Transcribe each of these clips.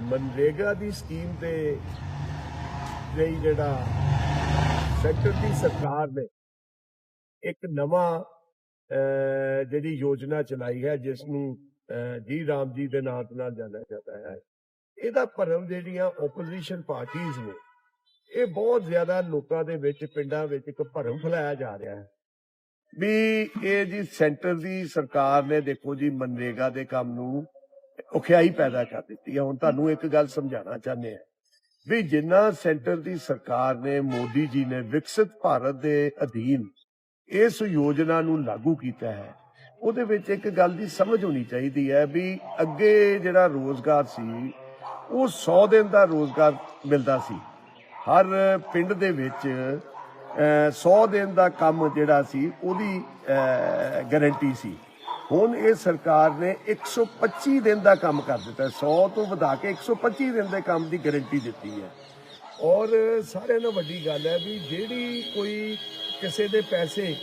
ਮਨਰੇਗਾ ਦੀ scheme ਤੇ ਲਈ ਜਿਹੜਾ ਸੈਕਟਰ ਦੀ ਸਰਕਾਰ ਨੇ ਇੱਕ ਨਵਾਂ ਜਿਹੜੀ ਯੋਜਨਾ ਚਲਾਈ ਹੈ, ਜਿਸ ਨੂੰ ਜੀ ਰਾਮ ਜੀ ਦੇ ਨਾਂ ਨਾਲ ਜਾਣਿਆ ਜਾਂਦਾ ਹੈ। ਇਹਦਾ ਭਰਮ ਜਿਹੜੀਆਂ ਆਪੋਜੀਸ਼ਨ ਪਾਰਟੀਆਂ ਨੇ, ਇਹ ਬਹੁਤ ਜ਼ਿਆਦਾ ਲੋਕਾਂ ਦੇ ਵਿੱਚ, ਪਿੰਡਾਂ ਵਿੱਚ ਇੱਕ ਭਰਮ ਫੈਲਾਇਆ ਜਾ ਰਿਹਾ ਹੈ। ਵੀ ਇਹ ਜੀ ਸੈਂਟਰ ਦੀ ਸਰਕਾਰ ਨੇ ਦੇਖੋ ਜੀ ਮਨਰੇਗਾ ਦੇ ਕੰਮ ਨੂੰ ਔਖਿਆਈ ਪੈਦਾ ਕਰ ਦਿੱਤੀ ਹੈ ਹੁਣ ਤੁਹਾਨੂੰ ਇੱਕ ਗੱਲ ਸਮਝਾਉਣਾ ਚਾਹੁੰਦੇ ਆ ਵੀ ਜਿੰਨਾ ਸੈਂਟਰ ਦੀ ਸਰਕਾਰ ਨੇ, ਮੋਦੀ ਜੀ ਨੇ ਵਿਕਸਿਤ ਭਾਰਤ ਦੇ ਅਧੀਨ ਇਸ ਯੋਜਨਾ ਨੂੰ ਲਾਗੂ ਕੀਤਾ ਹੈ, ਉਹਦੇ ਵਿੱਚ ਇੱਕ ਗੱਲ ਦੀ ਸਮਝ ਹੋਣੀ ਚਾਹੀਦੀ ਹੈ ਵੀ ਅੱਗੇ ਜਿਹੜਾ ਰੋਜ਼ਗਾਰ ਸੀ, ਉਹ 100 ਦਿਨ ਦਾ ਰੋਜ਼ਗਾਰ ਮਿਲਦਾ ਸੀ। ਹਰ ਪਿੰਡ ਦੇ ਵਿੱਚ 100 ਦਿਨ ਦਾ ਕੰਮ ਜਿਹੜਾ ਸੀ, ਉਹਦੀ ਗਾਰੰਟੀ ਸੀ। ਹੁਣ ਇਹ ਸਰਕਾਰ ਨੇ 125 ਦਿਨ ਦਾ ਕੰਮ ਕਰ ਦਿੱਤਾ ਹੈ। 100 ਤੋਂ ਵਧਾ ਕੇ 125 ਦਿਨ ਦੇ ਕੰਮ ਦੀ ਗਾਰੰਟੀ ਦਿੱਤੀ ਹੈ ਔਰ ਸਾਰਿਆਂ ਨਾਲੋਂ ਵੱਡੀ ਗੱਲ ਹੈ ਵੀ ਜਿਹੜੀ ਕੋਈ ਕਿਸੇ ਦੇ ਪੈਸੇ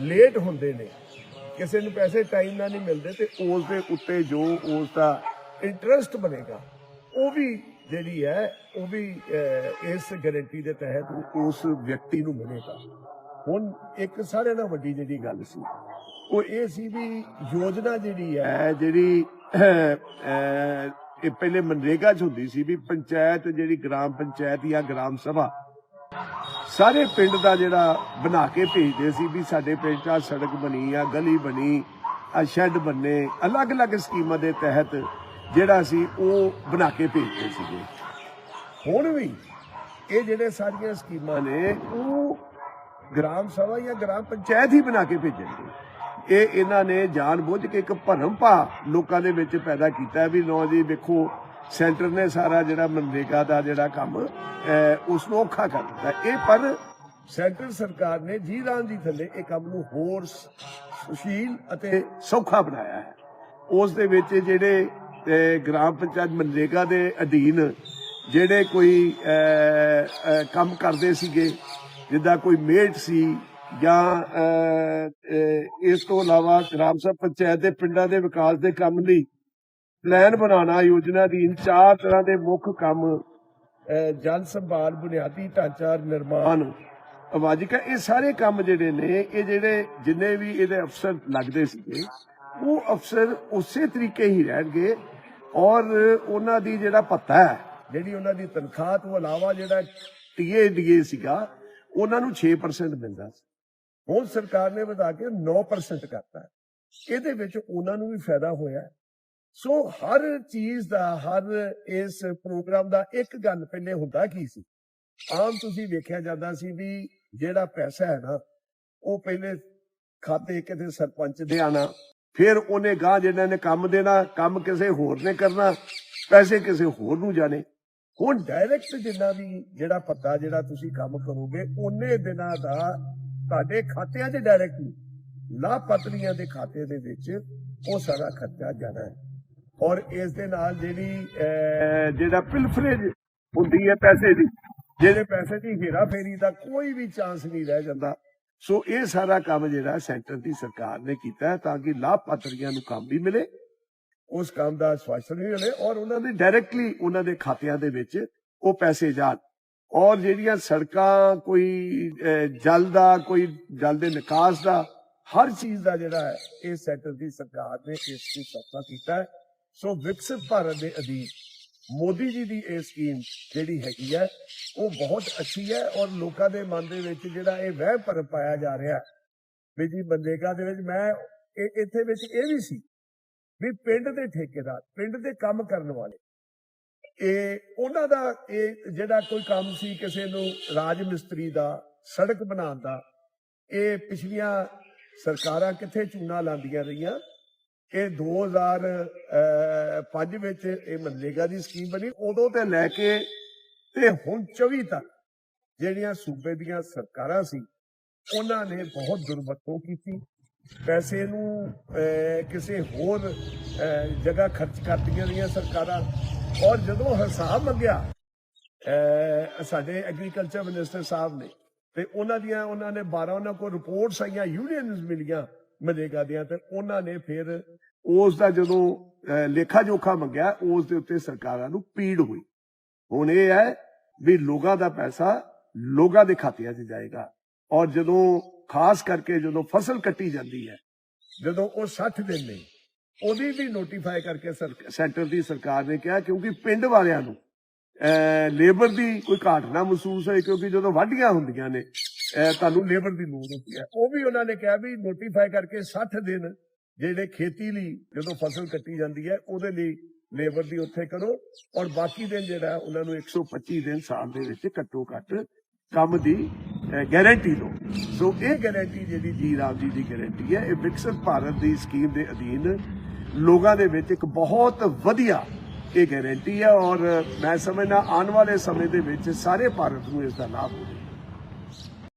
ਲੇਟ ਹੁੰਦੇ ਨੇ, ਕਿਸੇ ਨੂੰ ਪੈਸੇ ਟਾਈਮ ਨਾਲ ਨਹੀਂ ਮਿਲਦੇ ਤੇ ਉਸ ਦੇ ਉੱਤੇ ਜੋ ਉਸ ਦਾ ਇੰਟਰਸਟ ਬਣੇਗਾ, ਉਹ ਵੀ ਜਿਹੜੀ ਹੈ, ਉਹ ਵੀ ਇਸ ਗਾਰੰਟੀ ਦੇ ਤਹਿਤ ਉਸ ਵਿਅਕਤੀ ਨੂੰ ਮਿਲੇਗਾ ਹੁਣ ਇੱਕ ਸਾਰਿਆਂ ਨਾਲੋਂ ਵੱਡੀ ਜਿਹੜੀ ਗੱਲ ਸੀ ਉਹ ਇਹ ਸੀ ਵੀ ਯੋਜਨਾ ਜਿਹੜੀ ਹੈ ਜਿਹੜੀ ਇਹ ਪਹਿਲੇ ਮਨਰੇਗਾ 'ਚ ਹੁੰਦੀ ਸੀ ਵੀ ਪੰਚਾਇਤ ਜਿਹੜੀ ਗ੍ਰਾਮ ਪੰਚਾਇਤ ਜਾਂ ਗ੍ਰਾਮ ਸਭਾ, ਸਾਰੇ ਪਿੰਡ ਦਾ ਜਿਹੜਾ ਬਣਾ ਕੇ ਭੇਜਦੇ ਸੀ ਵੀ ਸਾਡੇ ਪਿੰਡ 'ਚ ਆਹ ਸੜਕ ਬਣੀ ਆ ਗਲੀ ਬਣੀ ਆ ਸ਼ੈੱਡ ਬੰਨੇ ਅਲੱਗ-ਅਲੱਗ ਸਕੀਮਾਂ ਦੇ ਤਹਿਤ ਜਿਹੜਾ ਸੀ ਉਹ ਬਣਾ ਕੇ ਭੇਜਦੇ ਸੀਗੇ। ਹੁਣ ਵੀ ਇਹ ਜਿਹੜੇ ਸਾਰੀਆਂ ਸਕੀਮਾਂ ਨੇ, ਉਹ ਗ੍ਰਾਮ ਸਭਾ ਜਾਂ ਗ੍ਰਾਮ ਪੰਚਾਇਤ ਹੀ ਬਣਾ ਕੇ ਭੇਜਣਗੇ। ਇਹ ਇਹਨਾਂ ਨੇ ਜਾਣ ਬੁੱਝ ਕੇ ਇੱਕ ਭਰਮ ਭਾ ਲੋਕਾਂ ਦੇ ਵਿੱਚ ਪੈਦਾ ਕੀਤਾ ਵੀ ਨੌ ਜੀ ਵੇਖੋ ਸੈਂਟਰ ਨੇ ਸਾਰਾ ਜਿਹੜਾ ਮਨਰੇਗਾ ਦਾ ਜਿਹੜਾ ਕੰਮ ਅਹ, ਉਸ ਨੂੰ ਔਖਾ ਕਰ ਦਿੱਤਾ। ਇਹ ਪਰ ਸੈਂਟਰ ਸਰਕਾਰ ਨੇ ਜੀ ਰਾਮ ਜੀ ਥੱਲੇ ਇਹ ਕੰਮ ਨੂੰ ਹੋਰ ਸੁਸ਼ੀਲ ਅਤੇ ਸੌਖਾ ਬਣਾਇਆ ਹੈ। ਉਸ ਦੇ ਵਿੱਚ ਜਿਹੜੇ ਗ੍ਰਾਮ ਪੰਚਾਇਤ ਮਨਰੇਗਾ ਦੇ ਅਧੀਨ ਜਿਹੜੇ ਕੋਈ ਕੰਮ ਕਰਦੇ ਸੀਗੇ ਜਿੱਦਾਂ ਕੋਈ ਮੇਟ ਸੀ ਜਾਂ ਇਸ ਤੋਂ ਇਲਾਵਾ ਗ੍ਰਾਮ ਸਭਾ ਪੰਚਾਇਤ ਦੇ ਪਿੰਡਾਂ ਦੇ ਵਿਕਾਸ ਦੇ ਕੰਮ ਲਈ ਪਲਾਨ ਬਣਾਉਣਾ, ਯੋਜਨਾ ਦੀ ਚਾਰ ਤਰ੍ਹਾਂ ਦੇ ਮੁੱਖ ਕੰਮ ਜਲ ਸੰਭਾਲ, ਬੁਨਿਆਦੀ ਢਾਂਚਾ, ਨਿਰਮਾਣ। ਆਵਾਜ਼ਿਕਾ ਇਹ ਸਾਰੇ ਕੰਮ ਜਿਹੜੇ ਨੇ, ਇਹ ਜਿਹੜੇ ਜਿੰਨੇ ਵੀ ਇਹਦੇ ਅਫਸਰ ਲੱਗਦੇ ਸੀਗੇ, ਉਹ ਅਫਸਰ ਉਸੇ ਤਰੀਕੇ ਹੀ ਰਹਿਣਗੇ ਔਰ ਉਹਨਾਂ ਦੀ ਜਿਹੜਾ ਪੱਤਾ ਹੈ, ਜਿਹੜੀ ਉਹਨਾਂ ਦੀ ਤਨਖਾਹ ਤੋਂ ਇਲਾਵਾ ਜਿਹੜਾ ਟੀਏ ਡੀਏ ਸੀਗਾ, ਉਹਨਾਂ ਨੂੰ 6% ਮਿਲਦਾ ਸੀ। ਹੁਣ ਸਰਕਾਰ ਨੇ ਵਧਾ ਕੇ 9% ਕਰਤਾ ਇਹਦੇ ਵਿੱਚ ਉਹਨਾਂ ਨੂੰ ਵੀ ਫਾਇਦਾ ਹੋਇਆ ਸੋ ਹਰ ਚੀਜ਼ ਦਾ, ਹਰ ਇਸ ਪ੍ਰੋਗਰਾਮ ਦਾ ਇੱਕ ਗੱਲ ਪਹਿਲੇ ਹੁੰਦਾ ਕੀ ਸੀ? ਆਮ ਤੁਸੀਂ ਵੇਖਿਆ ਜਾਂਦਾ ਸੀ ਵੀ ਜਿਹੜਾ ਪੈਸਾ ਹੈ ਨਾ, ਉਹ ਪਹਿਲੇ ਖਾਤੇ ਕਿਤੇ ਸਰਪੰਚ ਦੇ ਆਣਾ, ਫਿਰ ਉਹਨੇ ਗਾਂ ਜਿਹਨਾਂ ਨੇ ਕੰਮ ਦੇਣਾ, ਕੰਮ ਕਿਸੇ ਹੋਰ ਨੇ ਕਰਨਾ, ਪੈਸੇ ਕਿਸੇ ਹੋਰ ਨੂੰ ਜਾਣੇ। ਹੁਣ ਡਾਇਰੈਕਟ ਜਿੰਨਾ ਵੀ ਜਿਹੜਾ ਪੱਤਾ ਜਿਹੜਾ ਤੁਸੀਂ ਕੰਮ ਕਰੋਗੇ, ਉਹਨੇ ਦਿਨਾਂ ਦਾ ਤੁਹਾਡੇ ਖਾਤਿਆਂ 'ਚ ਡਾਇਰੈਕਟਲੀ ਲਾਭਪਾਤਰੀਆਂ ਦੇ ਖਾਤੇ ਦੇ ਵਿੱਚ ਉਹ ਸਾਰਾ ਖਰਚਾ ਜਾਣਾ ਹੈ। ਔਰ ਇਸ ਦੇ ਨਾਲ ਜਿਹੜੀ ਜਿਹੜਾ ਪਿਲਫਰੇਜ ਹੁੰਦੀ ਹੈ ਪੈਸੇ ਦੀ, ਜਿਹੜੇ ਪੈਸੇ ਦੀ ਹੇਰਾ ਫੇਰੀ ਦਾ ਕੋਈ ਵੀ ਚਾਂਸ ਨਹੀਂ ਰਹਿ ਜਾਂਦਾ। ਸੋ ਇਹ ਸਾਰਾ ਕੰਮ ਜਿਹੜਾ ਸੈਂਟਰ ਦੀ ਸਰਕਾਰ ਨੇ ਕੀਤਾ ਤਾਂ ਕਿ ਲਾਭਪਾਤਰੀਆਂ ਨੂੰ ਕੰਮ ਵੀ ਮਿਲੇ, ਉਸ ਕੰਮ ਦਾ ਸਵਾਸਨ ਵੀ ਮਿਲੇ ਔਰ ਉਹਨਾਂ ਦੇ ਡਾਇਰੈਕਟਲੀ ਉਹਨਾਂ ਦੇ ਖਾਤਿਆਂ ਦੇ ਵਿੱਚ ਉਹ ਪੈਸੇ ਜਾਣ। ਔਰ ਜਿਹੜੀਆਂ ਸੜਕਾਂ ਕੋਈ ਜਲ ਦਾ, ਕੋਈ ਜਲ ਦੇ ਨਿਕਾਸ ਦਾ, ਹਰ ਚੀਜ਼ ਦਾ ਜਿਹੜਾ ਹੈ, ਇਹ ਸੈਂਟਰ ਦੀ ਸਰਕਾਰ ਨੇ ਇਸ ਦੀ ਸਫਲਤਾ ਕੀਤਾ ਹੈ। ਸੋ ਵਿਕਸਿਤ ਭਾਰਤ ਦੇ ਅਧੀਨ ਮੋਦੀ ਜੀ ਦੀ ਇਹ ਸਕੀਮ ਜਿਹੜੀ ਹੈਗੀ ਹੈ, ਉਹ ਬਹੁਤ ਅੱਛੀ ਹੈ ਔਰ ਲੋਕਾਂ ਦੇ ਮਨ ਦੇ ਵਿੱਚ ਜਿਹੜਾ ਇਹ ਵਹਿਮ ਭਰਮ ਪਾਇਆ ਜਾ ਰਿਹਾ ਵੀ ਜੀ ਮਨਰੇਗਾ ਦੇ ਵਿੱਚ ਮੈਂ ਇਹ, ਇੱਥੇ ਵਿੱਚ ਇਹ ਵੀ ਸੀ ਵੀ ਪਿੰਡ ਦੇ ਠੇਕੇਦਾਰ, ਪਿੰਡ ਦੇ ਕੰਮ ਕਰਨ ਵਾਲੇ ਇਹ ਉਹਨਾਂ ਦਾ ਇਹ ਜਿਹੜਾ ਕੋਈ ਕੰਮ ਸੀ ਕਿਸੇ ਨੂੰ ਰਾਜ ਮਿਸਤਰੀ ਦਾ, ਸੜਕ ਬਣਾਉਣ ਦਾ, ਇਹ ਪਿਛਲੀਆਂ ਸਰਕਾਰਾਂ ਕਿੱਥੇ ਚੂਨਾ ਲਾਉਂਦੀਆਂ ਰਹੀਆਂ? ਇਹ 2005 ਵਿੱਚ ਇਹ ਮਨਰੇਗਾ ਦੀ ਸਕੀਮ ਬਣੀ। ਉਦੋਂ ਤੇ ਲੈ ਕੇ ਤੇ ਹੁਣ 24 ਤੱਕ ਜਿਹੜੀਆਂ ਸੂਬੇ ਦੀਆਂ ਸਰਕਾਰਾਂ ਸੀ, ਉਹਨਾਂ ਨੇ ਬਹੁਤ ਦੁਰਵਰਤੋਂ ਕੀਤੀ। ਪੈਸੇ ਨੂੰ ਕਿਸੇ ਹੋਰ ਜਗ੍ਹਾ ਖਰਚ ਕਰਦੀਆਂ ਰਹੀਆਂ ਸਰਕਾਰਾਂ। ਔਰ ਜਦੋਂ ਹਿਸਾਬ ਮੰਗਿਆ ਸਾਡੇ ਐਗਰੀਕਲਚਰ ਮਿਨਿਸਟਰ ਸਾਹਿਬ ਨੇ ਤੇ ਉਹਨਾਂ ਦੀਆਂ ਉਹਨਾਂ ਨੇ 12 ਉਹਨਾਂ ਕੋਲ ਰਿਪੋਰਟਸ ਆਈਆਂ ਯੂਨੀਅਨਸ ਮਿਲੀਆਂ ਮਨਰੇਗਾ ਦੀਆਂ ਤੇ ਉਹਨਾਂ ਨੇ ਫਿਰ ਉਸ ਦਾ ਜਦੋਂ ਅਹ, ਲੇਖਾ ਜੋਖਾ ਮੰਗਿਆ ਉਸ ਦੇ ਉੱਤੇ ਸਰਕਾਰਾਂ ਨੂੰ ਪੀੜ ਹੋਈ। ਹੁਣ ਇਹ ਹੈ ਵੀ ਲੋਕਾਂ ਦਾ ਪੈਸਾ ਲੋਕਾਂ ਦੇ ਖਾਤਿਆਂ 'ਚ ਜਾਏਗਾ। ਔਰ ਜਦੋਂ ਖਾਸ ਕਰਕੇ ਜਦੋਂ ਫਸਲ ਕੱਟੀ ਜਾਂਦੀ ਹੈ, ਜਦੋਂ ਉਹ 60 ਦਿਨ ਨੇ, ਉਹਦੀ ਵੀ ਨੋਟੀਫਾਈ ਕਰਕੇ ਸੈਂਟਰ ਦੀ ਸਰਕਾਰ ਨੇ ਕਿਹਾ ਕਿਉਂਕਿ ਪਿੰਡ ਵਾਲਿਆਂ ਨੂੰ ਲੇਬਰ ਦੀ ਕੋਈ ਘਾਟ ਨਾ ਮਹਿਸੂਸ ਹੋਏ ਕਿਉਂਕਿ ਜਦੋਂ ਵਾਢੀਆਂ ਹੁੰਦੀਆਂ ਨੇ ਤੁਹਾਨੂੰ ਲੇਬਰ ਦੀ ਲੋੜ ਹੁੰਦੀ ਹੈ। ਉਹ ਵੀ ਉਹਨਾਂ ਨੇ ਕਿਹਾ ਵੀ ਨੋਟੀਫਾਈ ਕਰਕੇ 60 ਦਿਨ ਜਿਹੜੇ ਖੇਤੀ ਲਈ ਜਦੋਂ ਫਸਲ ਕੱਟੀ ਜਾਂਦੀ ਹੈ, ਉਹਦੇ ਲਈ ਲੇਬਰ ਦੀ ਉੱਥੇ ਕਰੋ ਔਰ ਬਾਕੀ ਦਿਨ ਜਿਹੜਾ, ਉਹਨਾਂ ਨੂੰ 125 ਦਿਨ ਸਾਲ ਦੇ ਵਿੱਚ ਘੱਟੋ ਘੱਟ ਕੰਮ ਦੀ ਗਾਰੰਟੀ ਦਿਓ ਸੋ ਇਹ ਗਾਰੰਟੀ ਜਿਹੜੀ ਜੀ ਰਾਮ ਜੀ ਦੀ ਗਾਰੰਟੀ ਹੈ, ਇਹ ਵਿਕਸਿਤ ਭਾਰਤ ਦੀ ਸਕੀਮ ਦੇ ਅਧੀਨ ਲੋਕਾਂ ਦੇ ਵਿੱਚ ਇੱਕ ਬਹੁਤ ਵਧੀਆ ਇਹ ਗਾਰੰਟੀ ਹੈ ਔਰ ਮੈਂ ਸਮਝਦਾ, ਆਉਣ ਵਾਲੇ ਸਮੇਂ ਦੇ ਵਿੱਚ ਸਾਰੇ ਭਾਰਤ ਨੂੰ ਇਸ ਦਾ ਲਾਭ ਹੋਵੇਗਾ